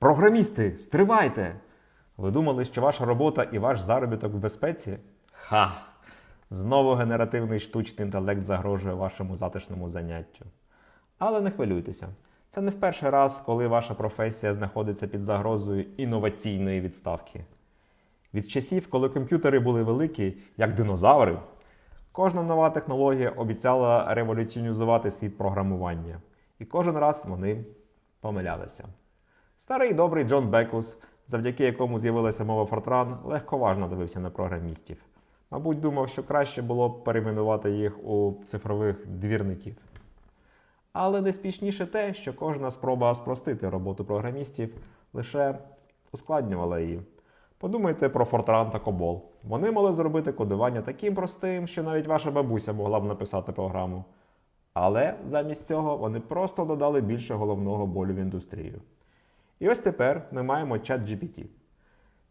Програмісти, стривайте! Ви думали, що ваша робота і ваш заробіток в безпеці? Ха! Знову генеративний штучний інтелект загрожує вашому затишному заняттю. Але не хвилюйтеся. Це не в перший раз, коли ваша професія знаходиться під загрозою інноваційної відставки. Від часів, коли комп'ютери були великі, як динозаври, кожна нова технологія обіцяла революціонізувати світ програмування. І кожен раз вони помилялися. Старий добрий Джон Бекус, завдяки якому з'явилася мова Фортран, легковажно дивився на програмістів. Мабуть, думав, що краще було б перейменувати їх у цифрових двірників. Але найспішніше те, що кожна спроба спростити роботу програмістів лише ускладнювала її. Подумайте про Fortran та Cobol. Вони могли зробити кодування таким простим, що навіть ваша бабуся могла б написати програму. Але замість цього вони просто додали більше головного болю в індустрію. І ось тепер ми маємо чат GPT.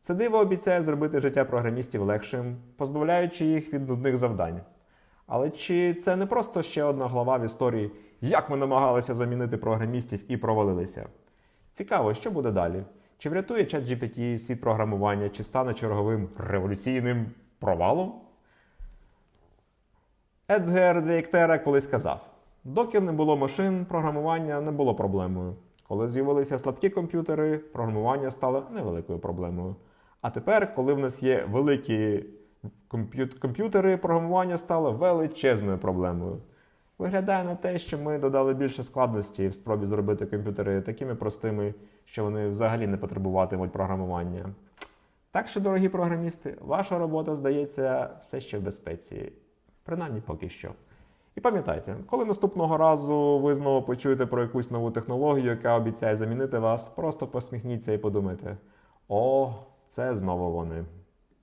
Це диво обіцяє зробити життя програмістів легшим, позбавляючи їх від нудних завдань. Але чи це не просто ще одна глава в історії, як ми намагалися замінити програмістів і провалилися? Цікаво, що буде далі? Чи врятує ChatGPT світ програмування, чи стане черговим революційним провалом? Ецгер Дейктера колись казав: доки не було машин, програмування не було проблемою. Коли з'явилися слабкі комп'ютери, програмування стало невеликою проблемою. А тепер, коли в нас є великі комп'ютери, програмування стало величезною проблемою. Виглядає на те, що ми додали більше складності в спробі зробити комп'ютери такими простими, що вони взагалі не потребуватимуть програмування. Так що, дорогі програмісти, ваша робота здається все ще в безпеці. Принаймні поки що. І пам'ятайте, коли наступного разу ви знову почуєте про якусь нову технологію, яка обіцяє замінити вас, просто посміхніться і подумайте: о, це знову вони.